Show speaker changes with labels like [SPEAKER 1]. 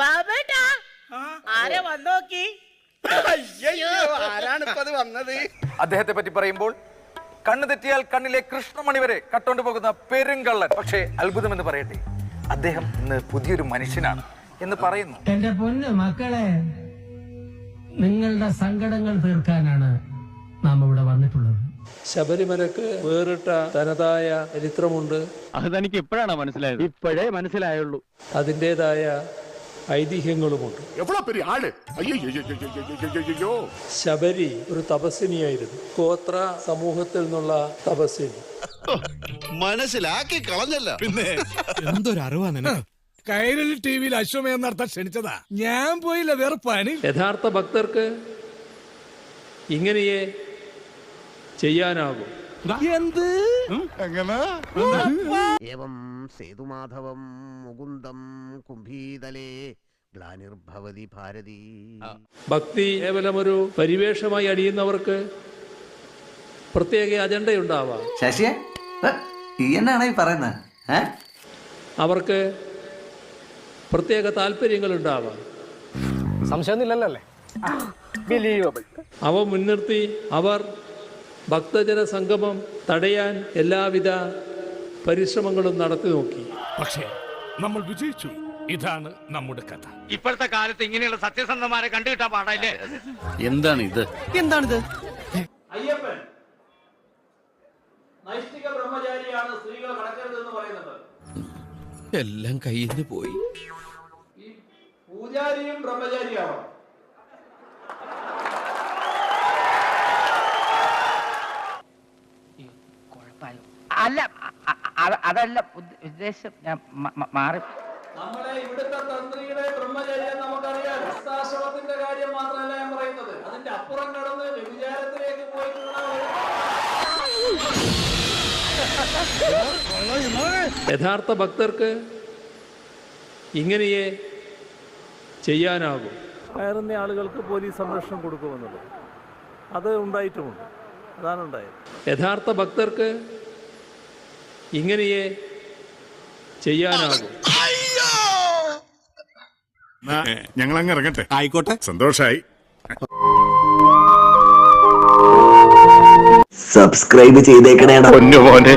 [SPEAKER 1] ബാബേട്ടാ ആരെ വന്നോക്കി?
[SPEAKER 2] അത് വന്നത്?
[SPEAKER 3] അദ്ദേഹത്തെ പറ്റി പറയുമ്പോൾ കണ്ണു തെറ്റിയാൽ കണ്ണിലെ കൃഷ്ണമണി വരെ കട്ടോണ്ട് പോകുന്ന പെരുങ്കള്ളൻ. പക്ഷേ അത്ഭുതം എന്ന് പറയട്ടെ അദ്ദേഹം ഇന്ന് പുതിയൊരു മനുഷ്യനാണ് എന്ന് പറയുന്നു.
[SPEAKER 4] എന്റെ പൊന്ന് മക്കളെ നിങ്ങളുടെ സങ്കടങ്ങൾ തീർക്കാനാണ് നാം ഇവിടെ വന്നിട്ടുള്ളത്.
[SPEAKER 5] ശബരിമലക്ക് വേറിട്ട തനതായ ചരിത്രമുണ്ട്.
[SPEAKER 6] അത് തനിക്ക് ഇപ്പോഴാണ് മനസ്സിലായത്? ഇപ്പോഴേ മനസ്സിലായുള്ളൂ.
[SPEAKER 5] അതിന്റെതായ ഐതിഹ്യങ്ങളുമുണ്ട്. ശബരി ഒരു തപസ്സിനിയായിരുന്നു. ഗോത്ര സമൂഹത്തിൽ നിന്നുള്ള തപസ്സിനി.
[SPEAKER 7] മനസ്സിലാക്കി കളഞ്ഞല്ല. പിന്നെ
[SPEAKER 8] എന്തൊരു അറിവാ നിനക്ക്? കൈരൽ ടി വിയിൽ അശ്വമേന്നർത്ഥം ക്ഷണിച്ചതാ. ഞാൻ പോയില്ല വേറെ പണി.
[SPEAKER 5] യഥാർത്ഥ ഭക്തർക്ക് ഇങ്ങനെയേ ചെയ്യാനാകും.
[SPEAKER 7] ഏവം സേതുമാധവം മുകുന്ദം കുംഭീതലേ ഗ്ലാനിർഭവതി ഭാരതി.
[SPEAKER 5] ഭക്തി കേവലം ഒരു പരിവേഷമായി അടിയുന്നവർക്ക് പ്രത്യേക അജണ്ടയുണ്ടാവാം.
[SPEAKER 9] ശശിയെ? ഈ എന്നാണ് ഈ പറയുന്നത്?
[SPEAKER 5] അവർക്ക് പ്രത്യേക താല്പര്യങ്ങളുണ്ടാവാം.
[SPEAKER 2] സംശയമൊന്നുമില്ലല്ലോ അല്ലേ?
[SPEAKER 5] അവ മുൻനിർത്തി അവർ ഭക്തജന സംഗമം തടയാൻ എല്ലാവിധ പരിശ്രമങ്ങളും നടത്തി നോക്കി.
[SPEAKER 8] പക്ഷേ നമ്മൾ വിജയിച്ചു. ഇതാണ് നമ്മുടെ കഥ.
[SPEAKER 6] ഇപ്പോഴത്തെ കാലത്ത് ഇങ്ങനെയുള്ള സത്യസന്ധമാരെ കണ്ടുകിട്ടാൻ പാടല്ലേ
[SPEAKER 7] എന്താണ് ഇത് എന്താണിത്?
[SPEAKER 5] അയ്യപ്പൻ നൈഷ്ഠിക ബ്രഹ്മചാരിയാണ് സ്ത്രീകൾ കടക്കരുതെന്ന് പറയുന്നത്.
[SPEAKER 7] എല്ലാം കയ്യിൽ നിന്ന് പോയി.
[SPEAKER 5] ഈ പൂജാരിയും ബ്രഹ്മചാരിയാണോ?
[SPEAKER 1] അല്ല അതല്ല ഉദ്ദേശം ഞാൻ മാറി.
[SPEAKER 5] നമ്മളെ ഇവിടുത്തെ തന്ത്രിയുടെ ബ്രഹ്മചര്യം നമുക്കറിയാം. ഹസ്താശ്രമത്തിന്റെ കാര്യം മാത്രമല്ല ഞാൻ പറയുന്നത്. അതിന്റെ അപ്പുറം കടന്ന് വ്യഭിചാരത്തിലേക്ക് പോയിട്ടുള്ള യഥാർത്ഥ ഭക്തർക്ക് ഇങ്ങനെയേ ചെയ്യാനാകും. കയറുന്ന ആളുകൾക്ക് പോലീസ് സംരക്ഷണം കൊടുക്കുമെന്നുള്ളത്. അത് ഉണ്ടായിട്ടുമുണ്ട്. അതാണ് ഉണ്ടായത് യഥാർത്ഥ ഭക്തർക്ക് ഇങ്ങനെയേ ചെയ്യാനാകും.
[SPEAKER 10] ഞങ്ങൾ അങ്ങ് ഇറങ്ങട്ടെ. ആയിക്കോട്ടെ. സന്തോഷായി.
[SPEAKER 9] സബ്സ്ക്രൈബ് ചെയ്തേക്കണേടാ.
[SPEAKER 10] പൊന്നു മോനെ